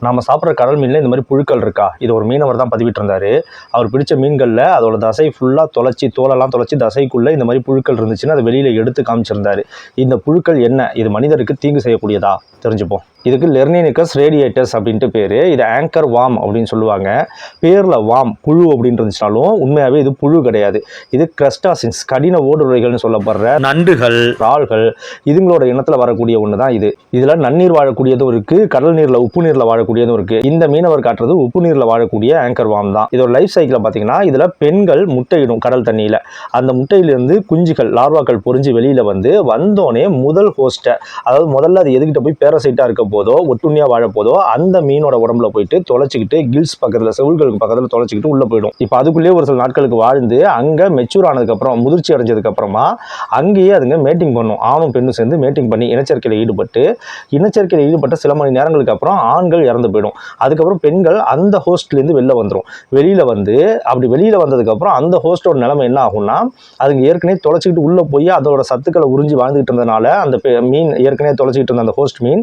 நம்ம சாப்பிட்ற கடல் மீனில் இந்த மாதிரி புழுக்கள் இருக்கா? இது ஒரு மீனவர் தான் பதிவிட்டிருந்தாரு. அவர் பிடிச்ச மீன்களில் அதோட தசை ஃபுல்லாக தொலைச்சி தோலெல்லாம் தொலைச்சி தசைக்குள்ளே இந்த மாதிரி புழுக்கள் இருந்துச்சுன்னா அதை வெளியில் எடுத்து காமிச்சிருந்தாரு. இந்த புழுக்கள் என்ன? இது மனிதருக்கு தீங்கு செய்யக்கூடியதா? தெரிஞ்சுப்போம். இதுக்கு லெர்னினிக்கஸ் ரேடியேட்டர்ஸ் அப்படின்ட்டு பேர். இது ஆங்கர் வாம் அப்படின்னு சொல்லுவாங்க. பேரில் வாம் புழு அப்படின்னு இருந்துச்சுனாலும் உண்மையாகவே இது புழு கிடையாது. இது கிரஸ்டாசின்ஸ் கடின ஓடுருவைகள்னு சொல்லப்படுற நண்டுகள். இறால்கள். இதுங்களோட இனத்தில் வரக்கூடிய ஒன்று தான் இது. இதில் நன்னீர் வாழக்கூடியதும் இருக்குது கடல் நீரில் உப்பு நீரில் வாழக்கூடியதும் இருக்குது இந்த மீனவர் காட்டுறது உப்பு நீரில் வாழக்கூடிய ஆங்கர் வாம் தான். இதோட லைஃப் சைக்கிளை பார்த்தீங்கன்னா இதில் பெண்கள் முட்டையிடும் கடல் தண்ணியில். அந்த முட்டையிலிருந்து குஞ்சுகள் லார்வாக்கள் பொறிஞ்சு வெளியில் வந்து வந்தோடனே முதல் ஹோஸ்ட்டை அதாவது முதல்ல அது எதுக்கிட்ட போய் பேரசைட்டாக இருக்க போதோ ஒட்டுண்ணியாக வாழ போதோ அந்த மீனோட உடம்புல போயிட்டு தொலைச்சிக்கிட்டு கில்ஸ் பக்கத்தில் செவில்களுக்கு பக்கத்தில் தொலைச்சிக்கிட்டு உள்ளே போயிடும். இப்போ அதுக்குள்ளேயே ஒரு சில நாட்களுக்கு வாழ்ந்து அங்கே மெச்சூர் ஆனதுக்கப்புறம் முதிர்ச்சி அடைஞ்சதுக்கப்புறமா அங்கேயே அதுங்க மேட்டிங் பண்ணும். ஆணும் பெண்ணும் சேர்ந்து மேட்டிங் பண்ணி இனச்சேர்க்கையில் ஈடுபட்டு இனச்சேர்க்கையில் ஈடுபட்ட சில மணி நேரங்களுக்கு அப்புறம் ஆண்கள் இறந்து போயிடும். அதுக்கப்புறம் பெண்கள் அந்த ஹோஸ்ட்லேருந்து வெளில வந்துடும் வெளியில் வந்து அப்படி வெளியில் வந்ததுக்கப்புறம் அந்த ஹோஸ்டோட நிலைமை என்ன ஆகும்னா அதுங்க ஏற்கனவே தொலைச்சிக்கிட்டு உள்ளே போய் அதோட சத்துக்களை உறிஞ்சி வாழ்ந்துகிட்டு இருந்தனால அந்த மீன் ஏற்கனவே தொலைச்சிக்கிட்டு இருந்த அந்த ஹோஸ்ட் மீன்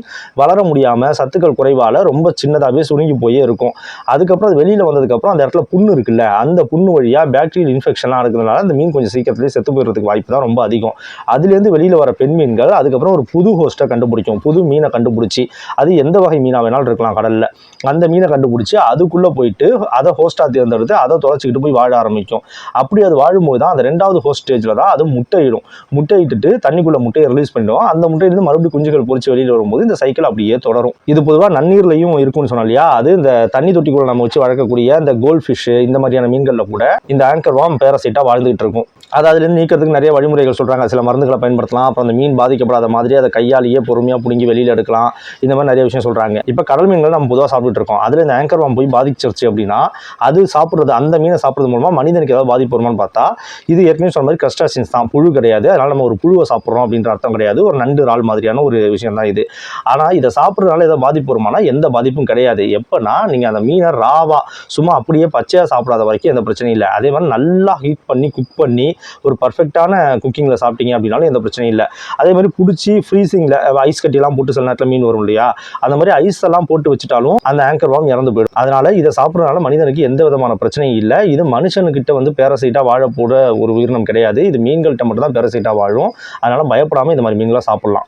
வளர முடியாமல் சத்துக்கள் குறைவால் ரொம்ப சின்னதாகவே சுருங்கி போயே இருக்கும். அதுக்கப்புறம் அது வெளியில் வந்ததுக்கப்புறம் அந்த இடத்துல புண்ணு இருக்குல்ல அந்த புண்ணு வழியாக பேக்டீரியல் இன்ஃபெக்ஷன்லாம் இருக்கிறதுனால அந்த மீன் கொஞ்சம் சீக்கிரத்துலேயே செத்து போயிடுறதுக்கு வாய்ப்பு தான் ரொம்ப அதிகம். அதுலேருந்து வெளியில் வர பெண் மீன்கள் அதுக்கப்புறம் ஒரு புது ஹோஸ்ட்டை கண்டுபிடிக்கும். புது மீனை கண்டுபிடிச்சி அது எந்த வகை மீனாக வேணாலும் இருக்கலாம் கடலில். அந்த மீனை கண்டுபிடிச்சி அதுக்குள்ளே போயிட்டு அதை ஹோஸ்ட்டாக தேர்ந்தெடுத்து அதை தொலைச்சிக்கிட்டு போய் வாழ ஆரம்பிக்கும். அப்படி அது வாழும்போது தான் அந்த ரெண்டாவது ஹோஸ்ட் ஸ்டேஜில் தான் அது முட்டையிடும். முட்டையிட்டுட்டு தண்ணிக்குள்ளே முட்டையை ரிலீஸ் பண்ணிடும் அந்த முட்டையிலேருந்து மறுபடியும் குஞ்சுகள் பொறிச்சு வெளியில் வரும்போது இந்த சைக்கிள் அப்படியே தொடரும். இது பொதுவாக நன்னீர்லையும் இருக்கும்னு சொன்னோம் இல்லையா? அது இந்த தண்ணி தொட்டிக்குள்ள நம்ம வச்சு வளர்க்கக்கூடிய இந்த கோல்ட் ஃபிஷ் இந்த மாதிரியான மீன்களில் கூட இந்த ஆங்கர் வாம் பேரசைட்டாக வாழ்ந்துகிட்டு இருக்கும். அது அதுலேருந்து நீக்கிறதுக்கு நிறைய வழிமுறைகள் சொல்கிறாங்க சில மருந்துகளை பயன்படுத்தலாம். அப்புறம் அந்த மீன் பாதிக்கப்படாத மாதிரி அதை கையாலேயே பொறுமையாக பிடுங்கி வெளியில் எடுக்கலாம். இந்த மாதிரி நிறைய விஷயம் சொல்கிறாங்க இப்போ கடல் மீன்கள் நம்ம பொதுவாக சாப்பிட்டுட்டு இருக்கோம். அதில் இந்த ஆங்கர் வாம் போய் பாதிச்சிருச்சு அப்படின்னா அது சாப்பிட்றது அந்த மீனை சாப்பிட்றது மூலமாக மனிதனுக்கு ஏதாவது பாதிப்பு வருமான்னு பார்த்தா இது ஏற்கனவே சொன்ன மாதிரி கிரஸ்டாசின்ஸ் தான். புழு கிடையாது. அதனால் நம்ம ஒரு புழுவை சாப்பிட்றோம் அப்படின்ற அர்த்தம் கிடையாது. ஒரு நண்டு ரால் மாதிரியான ஒரு விஷயம் தான் இது. ஆனால் இதை சாப்பிட்றதுனால ஏதாவது பாதிப்பு வருமானா எந்த பாதிப்பும் கிடையாது. எப்போனா நீங்கள் அந்த மீனை ராவா சும்மா அப்படியே பச்சையாக சாப்பிடாத வரைக்கும் எந்த பிரச்சனையும் இல்லை. அதே மாதிரி நல்லா ஹீட் பண்ணி குக் பண்ணி ஒரு பர்ஃபெக்டான குக்கிங்கில் சாப்பிட்டீங்க அப்படின்னாலும் எந்த பிரச்சனையும் இல்லை. அதே மாதிரி பிடிச்சி ஃப்ரீசிங்கில் ஐஸ் கட்டிலாம் போட்டு சில நேரத்தில் மீன் வரும் இல்லையா? அந்த மாதிரி ஐஸ் எல்லாம் போட்டு வச்சுட்டாலும் அந்த ஆங்கர் வாம் இறந்து போயிடும். அதனால இதை சாப்பிட்றதுனால மனிதனுக்கு எந்த விதமான பிரச்சனையும் இல்லை. இது மனுஷனுக்கிட்ட வந்து பேரசைட்டாக வாழக்கூட ஒரு உயிரினம் கிடையாது. இது மீன்கள்கிட்ட மட்டும் தான் பேரசைட்டாக வாழும். அதனால் பயப்படாமல் இந்த மாதிரி மீன்களாக சாப்பிட்லாம்.